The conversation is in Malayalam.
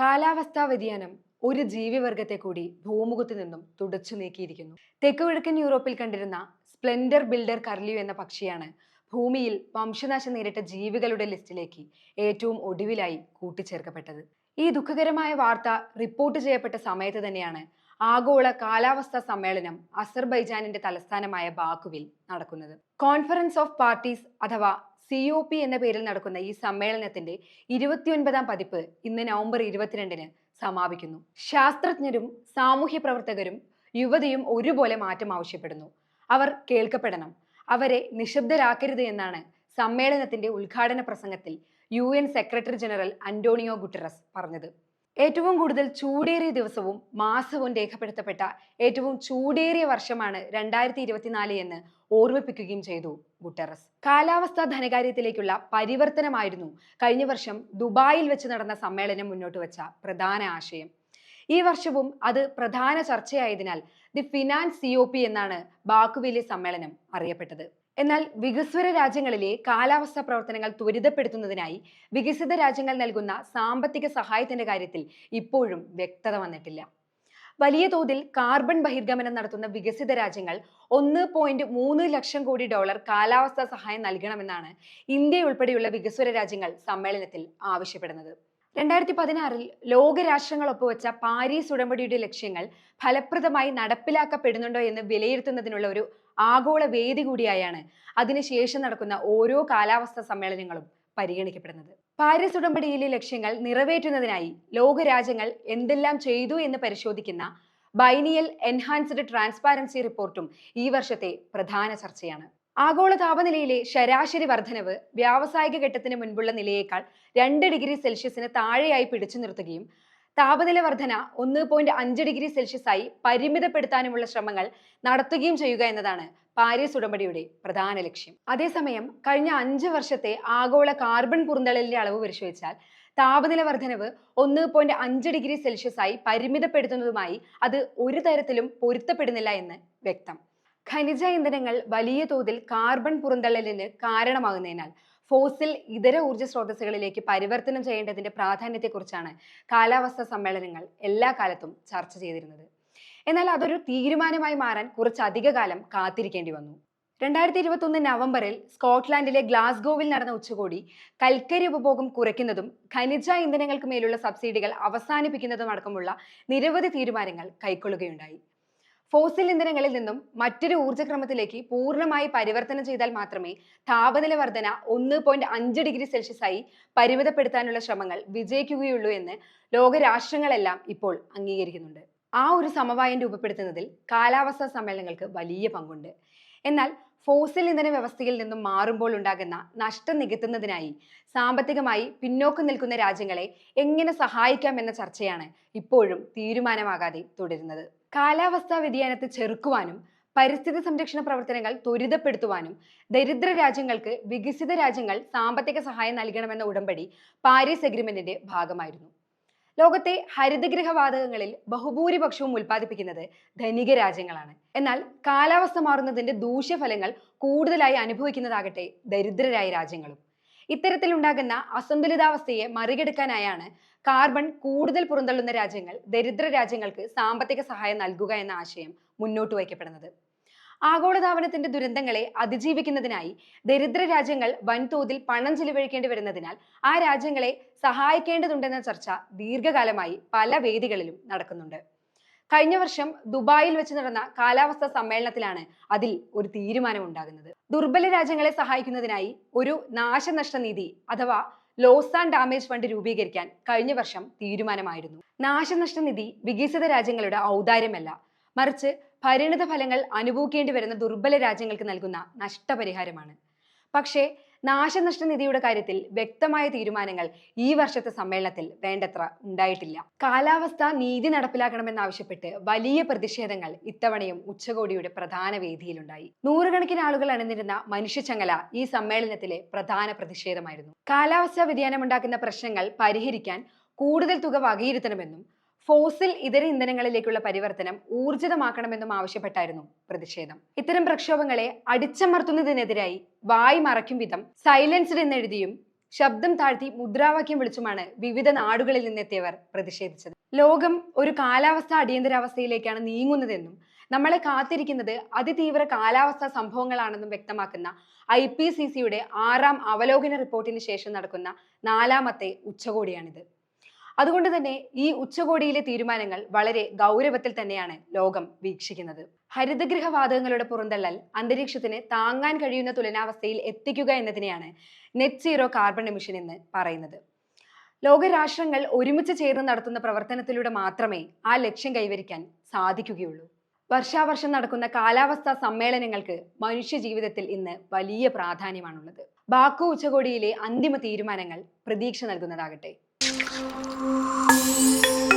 കാലാവസ്ഥാ വ്യതിയാനം ഒരു ജീവിവർഗത്തെ കൂടി ഭൂമുഖത്തു നിന്നും തുടച്ചു നീക്കിയിരിക്കുന്നു. തെക്കുകിഴക്കൻ യൂറോപ്പിൽ കണ്ടിരുന്ന സ്പ്ലെൻഡർ ബിൽഡർ കർലിയു എന്ന പക്ഷിയാണ് ഭൂമിയിൽ വംശനാശം നേരിട്ട ജീവികളുടെ ലിസ്റ്റിലേക്ക് ഏറ്റവും ഒടുവിലായി കൂട്ടിച്ചേർക്കപ്പെട്ടത്. ഈ ദുഃഖകരമായ വാർത്ത റിപ്പോർട്ട് ചെയ്യപ്പെട്ട സമയത്ത് തന്നെയാണ് ആഗോള കാലാവസ്ഥാ സമ്മേളനം അസർബൈജാനിന്റെ തലസ്ഥാനമായ ബാക്കുവിൽ നടക്കുന്നത്. കോൺഫറൻസ് ഓഫ് പാർട്ടീസ് അഥവാ സി ഒ പി എന്ന പേരിൽ നടക്കുന്ന ഈ സമ്മേളനത്തിന്റെ ഇരുപത്തിയൊൻപതാം പതിപ്പ് ഇന്ന് നവംബർ ഇരുപത്തിരണ്ടിന് സമാപിക്കുന്നു. ശാസ്ത്രജ്ഞരും സാമൂഹ്യ പ്രവർത്തകരും യുവതയും ഒരുപോലെ മാറ്റം ആവശ്യപ്പെടുന്നു. അവർ കേൾക്കപ്പെടണം. അവരെ നിശബ്ദരാക്കരുത് എന്നാണ് സമ്മേളനത്തിന്റെ ഉദ്ഘാടന പ്രസംഗത്തിൽ U secretary general Antonio Guterres പറഞ്ഞത്. ഏറ്റവും കൂടുതൽ ചൂടേറിയ ദിവസവും മാസവും രേഖപ്പെടുത്തപ്പെട്ട ഏറ്റവും ചൂടേറിയ വർഷമാണ് രണ്ടായിരത്തി ഇരുപത്തിനാല് എന്ന് ഓർമ്മിപ്പിക്കുകയും ചെയ്തു ഗുട്ടറസ്. കാലാവസ്ഥാ ധനകാര്യത്തിലേക്കുള്ള പരിവർത്തനമായിരുന്നു കഴിഞ്ഞ വർഷം ദുബായിൽ വെച്ച് നടന്ന സമ്മേളനം മുന്നോട്ട് വെച്ച പ്രധാന ആശയം. ഈ വർഷവും അത് പ്രധാന ചർച്ചയായതിനാൽ the finance C O P എന്നാണ് ബാക്കുവിലെ സമ്മേളനം അറിയപ്പെട്ടത്. എന്നാൽ വികസ്വര രാജ്യങ്ങളിലെ കാലാവസ്ഥാ പ്രവർത്തനങ്ങൾ ത്വരിതപ്പെടുത്തുന്നതിനായി വികസിത രാജ്യങ്ങൾ നൽകുന്ന സാമ്പത്തിക സഹായത്തിന്റെ കാര്യത്തിൽ ഇപ്പോഴും വ്യക്തത വന്നിട്ടില്ല. വലിയ തോതിൽ കാർബൺ ബഹിർഗമനം നടത്തുന്ന വികസിത രാജ്യങ്ങൾ ഒന്ന് പോയിന്റ് മൂന്ന് ലക്ഷം കോടി ഡോളർ കാലാവസ്ഥാ സഹായം നൽകണമെന്നാണ് ഇന്ത്യ ഉൾപ്പെടെയുള്ള വികസ്വര രാജ്യങ്ങൾ സമ്മേളനത്തിൽ ആവശ്യപ്പെടുന്നത്. രണ്ടായിരത്തി പതിനാറിൽ ലോകരാഷ്ട്രങ്ങൾ ഒപ്പുവെച്ച പാരീസ് ഉടമ്പടിയുടെ ലക്ഷ്യങ്ങൾ ഫലപ്രദമായി നടപ്പിലാക്കപ്പെടുന്നുണ്ടോ എന്ന് വിലയിരുത്തുന്നതിനുള്ള ഒരു ആഗോള വേദി കൂടിയായാണ് അതിനുശേഷം നടക്കുന്ന ഓരോ കാലാവസ്ഥാ സമ്മേളനങ്ങളും പരിഗണിക്കപ്പെടുന്നത്. പാരീസ് ഉടമ്പടിയിലെ ലക്ഷ്യങ്ങൾ നിറവേറ്റുന്നതിനായി ലോകരാജ്യങ്ങൾ എന്തെല്ലാം ചെയ്തു എന്ന് പരിശോധിക്കുന്ന ബൈനിയൽ എൻഹാൻസ്ഡ് ട്രാൻസ്പാരൻസി റിപ്പോർട്ടും ഈ വർഷത്തെ പ്രധാന ചർച്ചയാണ്. ആഗോള താപനിലയിലെ ശരാശരി വർധനവ് വ്യാവസായിക ഘട്ടത്തിന് മുൻപുള്ള നിലയേക്കാൾ രണ്ട് ഡിഗ്രി സെൽഷ്യസിന് താഴെയായി പിടിച്ചു നിർത്തുകയും താപനില വർധന ഒന്ന് പോയിന്റ് അഞ്ച് ഡിഗ്രി സെൽഷ്യസായി പരിമിതപ്പെടുത്താനുമുള്ള ശ്രമങ്ങൾ നടത്തുകയും ചെയ്യുക എന്നതാണ് പാരീസ് ഉടമ്പടിയുടെ പ്രധാന ലക്ഷ്യം. അതേസമയം കഴിഞ്ഞ അഞ്ച് വർഷത്തെ ആഗോള കാർബൺ പുറന്തള്ളലിന്റെ അളവ് പരിശോധിച്ചാൽ താപനില വർധനവ് ഒന്ന് പോയിന്റ് അഞ്ച് ഡിഗ്രി സെൽഷ്യസായി പരിമിതപ്പെടുത്തുന്നതുമായി അത് ഒരു തരത്തിലും പൊരുത്തപ്പെടുന്നില്ല എന്ന് വ്യക്തം. ഖനിജ ഇന്ധനങ്ങൾ വലിയ തോതിൽ കാർബൺ പുറന്തള്ളലിന് കാരണമാകുന്നതിനാൽ ഫോസിൽ ഇതര ഊർജ സ്രോതസ്സുകളിലേക്ക് പരിവർത്തനം ചെയ്യേണ്ടതിന്റെ പ്രാധാന്യത്തെക്കുറിച്ചാണ് കാലാവസ്ഥാ സമ്മേളനങ്ങൾ എല്ലാ കാലത്തും ചർച്ച ചെയ്തിരുന്നത്. എന്നാൽ അതൊരു തീരുമാനമായി മാറാൻ കുറച്ചധിക കാലം കാത്തിരിക്കേണ്ടി വന്നു. രണ്ടായിരത്തി ഇരുപത്തി ഒന്ന് നവംബറിൽ സ്കോട്ട്ലാൻഡിലെ ഗ്ലാസ്ഗോവിൽ നടന്ന ഉച്ചകോടി കൽക്കരി ഉപഭോഗം കുറയ്ക്കുന്നതും ഖനിജ ഇന്ധനങ്ങൾക്ക് മേലുള്ള സബ്സിഡികൾ അവസാനിപ്പിക്കുന്നതും അടക്കമുള്ള നിരവധി തീരുമാനങ്ങൾ കൈക്കൊള്ളുകയുണ്ടായി. ഫോസിൽ ഇന്ധനങ്ങളിൽ നിന്നും മറ്റൊരു ഊർജക്രമത്തിലേക്ക് പൂർണമായി പരിവർത്തനം ചെയ്താൽ മാത്രമേ താപനില വർധന ഒന്ന് പോയിന്റ് അഞ്ച് ഡിഗ്രി സെൽഷ്യസായി പരിമിതപ്പെടുത്താനുള്ള ശ്രമങ്ങൾ വിജയിക്കുകയുള്ളൂ എന്ന് ലോകരാഷ്ട്രങ്ങളെല്ലാം ഇപ്പോൾ അംഗീകരിക്കുന്നുണ്ട്. ആ ഒരു സമവായം രൂപപ്പെടുത്തുന്നതിൽ കാലാവസ്ഥാ സമ്മേളനങ്ങൾക്ക് വലിയ പങ്കുണ്ട്. എന്നാൽ ഫോസിൽ ഇന്ധന വ്യവസ്ഥയിൽ നിന്നും മാറുമ്പോൾ ഉണ്ടാകുന്ന നഷ്ടം നികത്തുന്നതിനായി സാമ്പത്തികമായി പിന്നോക്കം നിൽക്കുന്ന രാജ്യങ്ങളെ എങ്ങനെ സഹായിക്കാം എന്ന ചർച്ചയാണ് ഇപ്പോഴും തീരുമാനമാകാതെ തുടരുന്നത്. കാലാവസ്ഥാ വ്യതിയാനത്തെ ചെറുക്കുവാനും പരിസ്ഥിതി സംരക്ഷണ പ്രവർത്തനങ്ങൾ ത്വരിതപ്പെടുത്തുവാനും ദരിദ്ര രാജ്യങ്ങൾക്ക് വികസിത രാജ്യങ്ങൾ സാമ്പത്തിക സഹായം നൽകണമെന്ന ഉടമ്പടി പാരീസ് അഗ്രിമെന്റിന്റെ ഭാഗമായിരുന്നു. ലോകത്തെ ഹരിതഗൃഹ വാതകങ്ങളിൽ ബഹുഭൂരിപക്ഷവും ഉൽപ്പാദിപ്പിക്കുന്നത് ധനിക രാജ്യങ്ങളാണ്. എന്നാൽ കാലാവസ്ഥ മാറുന്നതിന്റെ ദൂഷ്യഫലങ്ങൾ കൂടുതലായി അനുഭവിക്കുന്നതാകട്ടെ ദരിദ്രരായ രാജ്യങ്ങളും. ഇത്തരത്തിലുണ്ടാകുന്ന അസന്തുലിതാവസ്ഥയെ മറികടക്കാനായാണ് കാർബൺ കൂടുതൽ പുറന്തള്ളുന്ന രാജ്യങ്ങൾ ദരിദ്ര രാജ്യങ്ങൾക്ക് സാമ്പത്തിക സഹായം നൽകുക എന്ന ആശയം മുന്നോട്ട് വയ്ക്കപ്പെടുന്നത്. ആഗോളതാപനത്തിന്റെ ദുരന്തങ്ങളെ അതിജീവിക്കുന്നതിനായി ദരിദ്ര രാജ്യങ്ങൾ വൻതോതിൽ പണം ചിലവഴിക്കേണ്ടി വരുന്നതിനാൽ ആ രാജ്യങ്ങളെ സഹായിക്കേണ്ടതുണ്ടെന്ന ചർച്ച ദീർഘകാലമായി പല വേദികളിലും നടക്കുന്നുണ്ട്. കഴിഞ്ഞ വർഷം ദുബായിൽ വെച്ച് നടന്ന കാലാവസ്ഥാ സമ്മേളനത്തിലാണ് അതിൽ ഒരു തീരുമാനം ഉണ്ടാകുന്നത് ദുർബല രാജ്യങ്ങളെ സഹായിക്കുന്നതിനായി ഒരു നാശനഷ്ട നീതി അഥവാ ലോസ് ആൻഡ് ഡാമേജ് ഫണ്ട് രൂപീകരിക്കാൻ കഴിഞ്ഞ വർഷം തീരുമാനമായിരുന്നു. നാശനഷ്ട നിധി വികസിത രാജ്യങ്ങളുടെ ഔദാര്യമല്ല. മറിച്ച് പരിണിത ഫലങ്ങൾ അനുഭവിക്കേണ്ടി വരുന്ന ദുർബല രാജ്യങ്ങൾക്ക് നൽകുന്ന നഷ്ടപരിഹാരമാണ്. പക്ഷേ നാശനഷ്ട നിധിയുടെ കാര്യത്തിൽ വ്യക്തമായ തീരുമാനങ്ങൾ ഈ വർഷത്തെ സമ്മേളനത്തിൽ വേണ്ടത്ര ഉണ്ടായിട്ടില്ല. കാലാവസ്ഥ നീതി നടപ്പിലാക്കണമെന്നാവശ്യപ്പെട്ട് വലിയ പ്രതിഷേധങ്ങൾ ഇത്തവണയും ഉച്ചകോടിയുടെ പ്രധാന വേദിയിലുണ്ടായി. നൂറുകണക്കിന് ആളുകൾ അണിനിരുന്ന മനുഷ്യച്ചങ്ങല ഈ സമ്മേളനത്തിലെ പ്രധാന പ്രതിഷേധമായിരുന്നു. കാലാവസ്ഥാ വ്യതിയാനമുണ്ടാക്കുന്ന പ്രശ്നങ്ങൾ പരിഹരിക്കാൻ കൂടുതൽ തുക വകയിരുത്തണമെന്നും ഫോസിൽ ഇതര ഇന്ധനങ്ങളിലേക്കുള്ള പരിവർത്തനം ഊർജിതമാക്കണമെന്നും ആവശ്യപ്പെട്ടായിരുന്നു പ്രതിഷേധം. ഇത്തരം പ്രക്ഷോഭങ്ങളെ അടിച്ചമർത്തുന്നതിനെതിരായി വായ് മറയ്ക്കും വിധം സൈലൻസ്ഡ് എന്നെഴുതിയും ശബ്ദം താഴ്ത്തി മുദ്രാവാക്യം വിളിച്ചുമാണ് വിവിധ നാടുകളിൽ നിന്നെത്തിയവർ പ്രതിഷേധിച്ചത്. ലോകം ഒരു കാലാവസ്ഥ അടിയന്തരാവസ്ഥയിലേക്കാണ് നീങ്ങുന്നതെന്നും നമ്മളെ കാത്തിരിക്കുന്നത് അതിതീവ്ര കാലാവസ്ഥാ സംഭവങ്ങളാണെന്നും വ്യക്തമാക്കുന്ന ഐ പി സി സിയുടെ ആറാം അവലോകന റിപ്പോർട്ടിന് ശേഷം നടക്കുന്ന നാലാമത്തെ ഉച്ചകോടിയാണിത്. അതുകൊണ്ട് തന്നെ ഈ ഉച്ചകോടിയിലെ തീരുമാനങ്ങൾ വളരെ ഗൗരവത്തിൽ തന്നെയാണ് ലോകം വീക്ഷിക്കുന്നത്. ഹരിതഗൃഹ വാതകങ്ങളുടെ പുറന്തള്ളൽ അന്തരീക്ഷത്തിന് താങ്ങാൻ കഴിയുന്ന തുലനാവസ്ഥയിൽ എത്തിക്കുക എന്നതിനെയാണ് നെറ്റ് സീറോ കാർബൺ എമിഷൻ എന്ന് പറയുന്നത്. ലോകരാഷ്ട്രങ്ങൾ ഒരുമിച്ച് ചേർന്ന് നടത്തുന്ന പ്രവർത്തനത്തിലൂടെ മാത്രമേ ആ ലക്ഷ്യം കൈവരിക്കാൻ സാധിക്കുകയുള്ളൂ. വർഷാവർഷം നടക്കുന്ന കാലാവസ്ഥാ സമ്മേളനങ്ങൾക്ക് മനുഷ്യ ജീവിതത്തിൽ ഇന്ന് വലിയ പ്രാധാന്യമാണുള്ളത്. ബാക്കു ഉച്ചകോടിയിലെ അന്തിമ തീരുമാനങ്ങൾ പ്രതീക്ഷ നൽകുന്നതാകട്ടെ. Thank you.